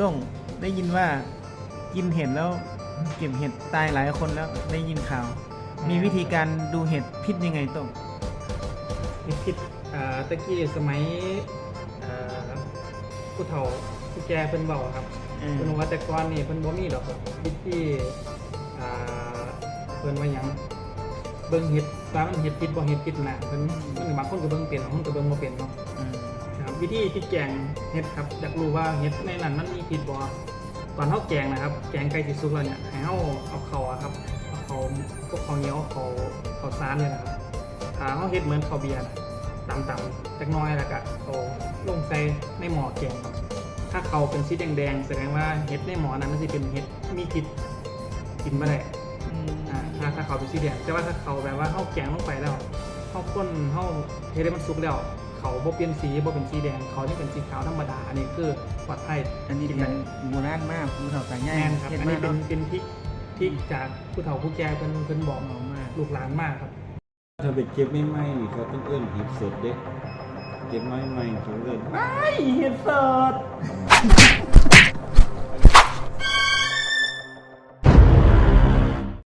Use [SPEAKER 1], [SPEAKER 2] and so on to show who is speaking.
[SPEAKER 1] ต้องได้ยินว่ากินเห็ดแล้วเก็บเห็ดตายหลายคนแล้วได้ยินข่าว มีวิธีการดูเห็ดพิษยังไงต้อง
[SPEAKER 2] เห็ดพิษอ่าตะกี้สมัยอ่าผู้เฒ่าผู้แก่เพิ่นเบาครับ
[SPEAKER 1] เออ
[SPEAKER 2] เพิ่นว่าแต่ก่อนนี่เพิ่นบ่มีดอกครับพิษที่อ่าเพิ่นว่าหยังเบิ่งเห็ดว่ามันเห็ดพิษบ่เห็ดพิษน่ะเพิ่นเพิ่นบางคนก็เบิ่งเป็นบางคนก็เบิ่งบ่เป็นเนาะ
[SPEAKER 1] อืม
[SPEAKER 2] นะครับ วิธีที่แกงเห็ดครับอยากรู้ว่าเห็ดในนั้นมันมีพิษบ่ก่อนเฮาแกงนะครับ แกงไก่สิสุกแล้วเนี่ยให้เฮาเอาเข้าวอะครับเอาเข้าวพวกข้าวเหนียวข้าวข้าวสารเนี่ยนะครับถ้าเฮาเฮ็ดเหมือนข้าวเบียร์น่ะต่ำๆจักหน้อยแล้วก็เอาลงใส่ในหม้อแกงครับถ้าเขาเป็นสีแดงๆแสดงว่าเห็ดในหม้อนั้นมันสิเป็นเห็ดมีพิษกินบ่ได้
[SPEAKER 1] อืม
[SPEAKER 2] อ่าถ้าถ้าเขาเป็นสีแดงแต่ว่าถ้าเขาแบบว่าเฮาแกงลงไปแล้วเฮาข้นเฮาเฮ็ดให้มันสุกแล้ว เขาบ่เปลี่ยนสีบ่เป็นสีแดงเขาที่เป็นสีขาวธรรมดา อันนี้คือปลอดภัย
[SPEAKER 1] อันนี้เป็นโบราณมากภูเขาตาใหญ่
[SPEAKER 2] แม่นครับ
[SPEAKER 1] เห็ด
[SPEAKER 2] อัน
[SPEAKER 1] มา
[SPEAKER 2] นี้
[SPEAKER 1] ก
[SPEAKER 2] เป็น
[SPEAKER 1] เนาะ
[SPEAKER 2] เป็นพริกพริกจากผู้เฒ่าผู้แก่เพิ่นเพิ่นบอก
[SPEAKER 1] หอมมาก
[SPEAKER 2] ลูกหลานมากครับ
[SPEAKER 3] ถ้าไปเก็บไม่ไหม้นี่เขาต้องเอื้อนเห็ดสดเด้เก็บไม้ไหม้เขาเอื้อน
[SPEAKER 1] ไอ้เห็ดสด